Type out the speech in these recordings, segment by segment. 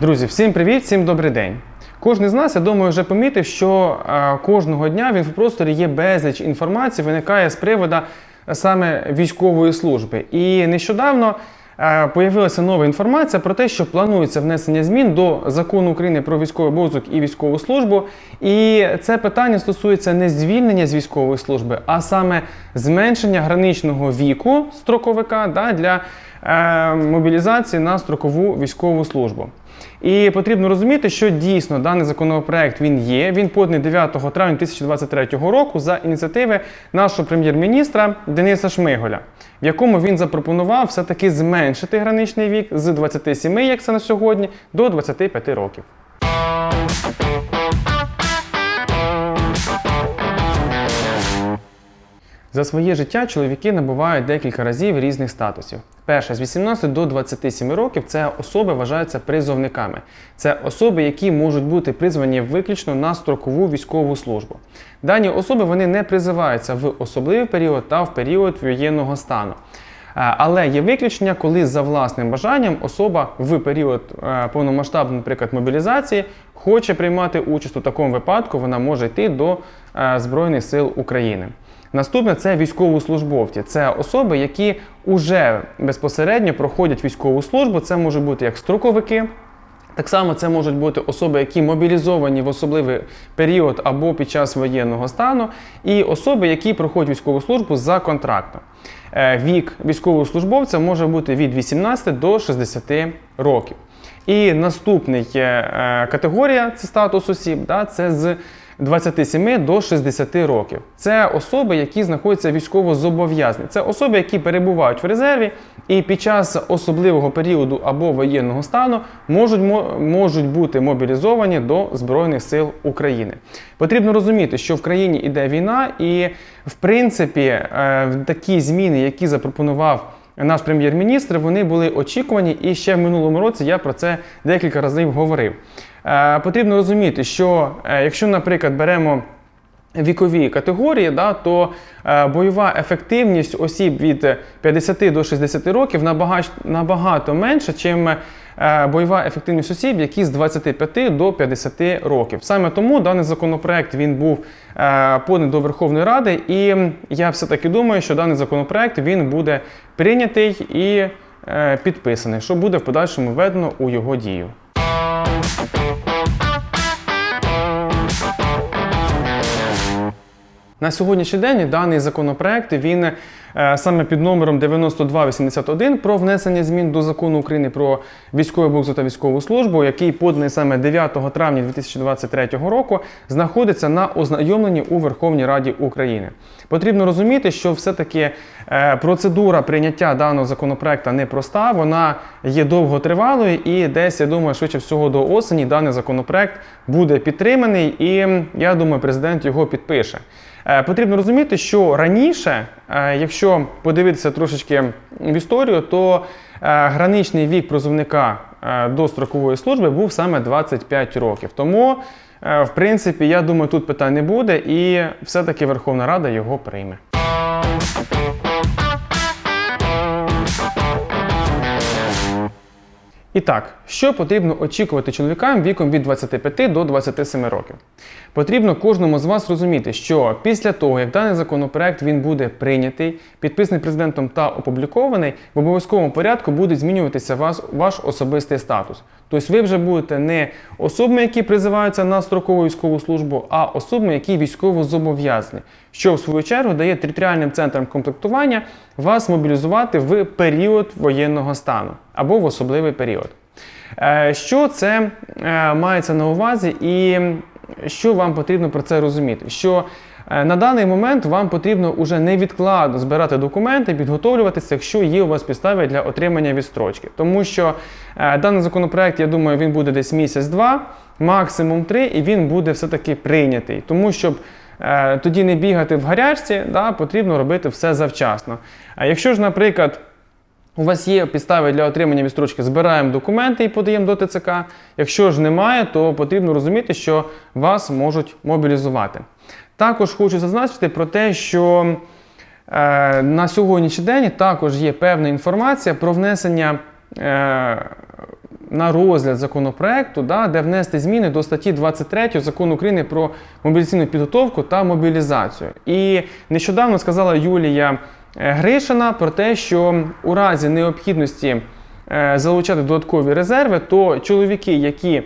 Друзі, всім привіт, всім добрий день. Кожен з нас, я думаю, вже помітив, що е, кожного дня в інфопросторі є безліч інформації, виникає з приводу е, саме військової служби. І нещодавно е, появилася нова інформація про те, що планується внесення змін до закону України про військовий обов'язок і військову службу. І це питання стосується не звільнення з військової служби, а саме зменшення граничного віку строковика да, для мобілізації на строкову військову службу. І потрібно розуміти, що дійсно даний законопроект він є. Він поданий 9 травня 2023 року за ініціативи нашого прем'єр-міністра Дениса Шмиголя, в якому він запропонував все-таки зменшити граничний вік з 27, як це на сьогодні, до 25 років. За своє життя чоловіки набувають декілька разів різних статусів. Перше, з 18 до 27 років це особи вважаються призовниками. Це особи, які можуть бути призвані виключно на строкову військову службу. Дані особи вони не призиваються в особливий період та в період воєнного стану. Е, Але є виключення, коли за власним бажанням особа в період е, повномасштабної, наприклад, мобілізації хоче приймати участь у такому випадку, вона може йти до е, Збройних сил України. Наступне це військовослужбовці. Це особи, які вже безпосередньо проходять військову службу. Це можуть бути як строковики. Так само це можуть бути особи, які мобілізовані в особливий період або під час воєнного стану, і особи, які проходять військову службу за контрактом. Е, Вік військовослужбовця може бути від 18 до 60 років. І наступний е, е, категорія це статус осіб, да, це з 27 до 60 років. Це особи, які знаходяться військово зобов'язані. Це особи, які перебувають в резерві і під час особливого періоду або воєнного стану можуть, можуть бути мобілізовані до Збройних сил України. Потрібно розуміти, що в країні йде війна, і в принципі е, такі зміни, які запропонував наш прем'єр-міністр, вони були очікувані, і ще в минулому році я про це декілька разів говорив. Е, Потрібно розуміти, що е, якщо, наприклад, беремо вікові категорії, да, то е, бойова ефективність осіб від 50 до 60 років набагато, набагато менша, е, бойова ефективність осіб, які з 25 до 50 років. Саме тому даний законопроект він був поданий до Верховної Ради, і я все-таки думаю, що даний законопроект він буде прийнятий і підписаний, що буде в подальшому введено у його дію. На сьогоднішній день даний законопроект він е, саме під номером 9281 про внесення змін до закону України про військовий обов'язок та військову службу, який поданий саме 9 травня 2023 року, знаходиться на ознайомленні у Верховній Раді України. Потрібно розуміти, що все-таки е, процедура прийняття даного законопроекту непроста, вона є довготривалою, і десь я думаю, швидше всього до осені даний законопроект буде підтриманий, і я думаю, президент його підпише. Е, Потрібно розуміти, що раніше, е, якщо подивитися трошечки в історію, то е, граничний вік призовника до строкової служби був саме 25 років. Тому, в принципі, я думаю, тут питань не буде, і все-таки Верховна Рада його прийме. І так, що потрібно очікувати чоловікам віком від 25 до 27 років? Потрібно кожному з вас розуміти, що після того, як даний законопроект він буде прийнятий, підписаний президентом та опублікований, в обов'язковому порядку буде змінюватися вас, ваш особистий статус. Тобто ви вже будете не особами, які призиваються на строкову військову службу, а особами, які військово зобов'язані, що в свою чергу дає територіальним центрам комплектування вас мобілізувати в період воєнного стану або в особливий період. Е, Що це е, мається на увазі, і що вам потрібно про це розуміти? Що на даний момент вам потрібно уже невідкладно збирати документи, підготовлюватися, якщо є у вас підстави для отримання відстрочки. Тому що е, даний законопроект, я думаю, він буде десь місяць-два, максимум три, і він буде все-таки прийнятий. Тому щоб е, тоді не бігати в гарячці, да, потрібно робити все завчасно. А якщо ж, наприклад, у вас є підстави для отримання відстрочки, збираємо документи і подаємо до ТЦК. Якщо ж немає, то потрібно розуміти, що вас можуть мобілізувати. Також хочу зазначити про те, що е, на сьогоднішній день також є певна інформація про внесення е, на розгляд законопроекту, да, де внести зміни до статті 23 закону України про мобілізаційну підготовку та мобілізацію. І нещодавно сказала Юлія е, Гришина про те, що у разі необхідності е, залучати додаткові резерви, то чоловіки, які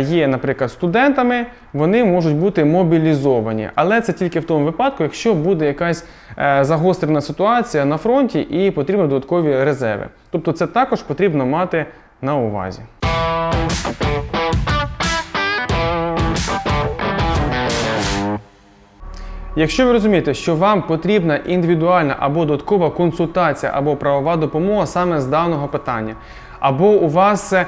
є, наприклад, студентами, вони можуть бути мобілізовані. Але це тільки в тому випадку, якщо буде якась е, загострена ситуація на фронті і потрібні додаткові резерви. Тобто це також потрібно мати на увазі. Якщо ви розумієте, що вам потрібна індивідуальна або додаткова консультація або правова допомога саме з даного питання, або у вас е,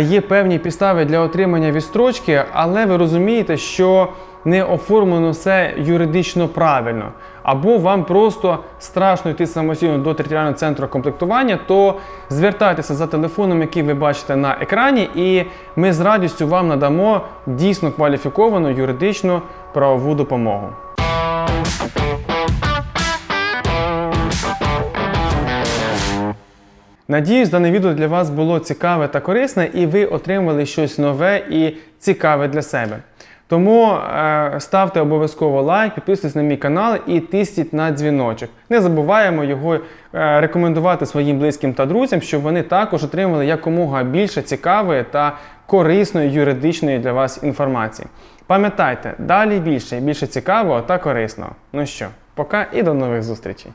є певні підстави для отримання відстрочки, але ви розумієте, що не оформлено все юридично правильно, або вам просто страшно йти самостійно до територіального центру комплектування, то звертайтеся за телефоном, який ви бачите на екрані, і ми з радістю вам надамо дійсно кваліфіковану юридичну правову допомогу. Надіюсь, дане відео для вас було цікаве та корисне, і ви отримали щось нове і цікаве для себе. Тому е, ставте обов'язково лайк, підписуйтесь на мій канал і тисніть на дзвіночок. Не забуваємо його е, рекомендувати своїм близьким та друзям, щоб вони також отримали якомога більше цікавої та корисної юридичної для вас інформації. Пам'ятайте, далі більше більше цікавого та корисного. Ну що, пока і до нових зустрічей!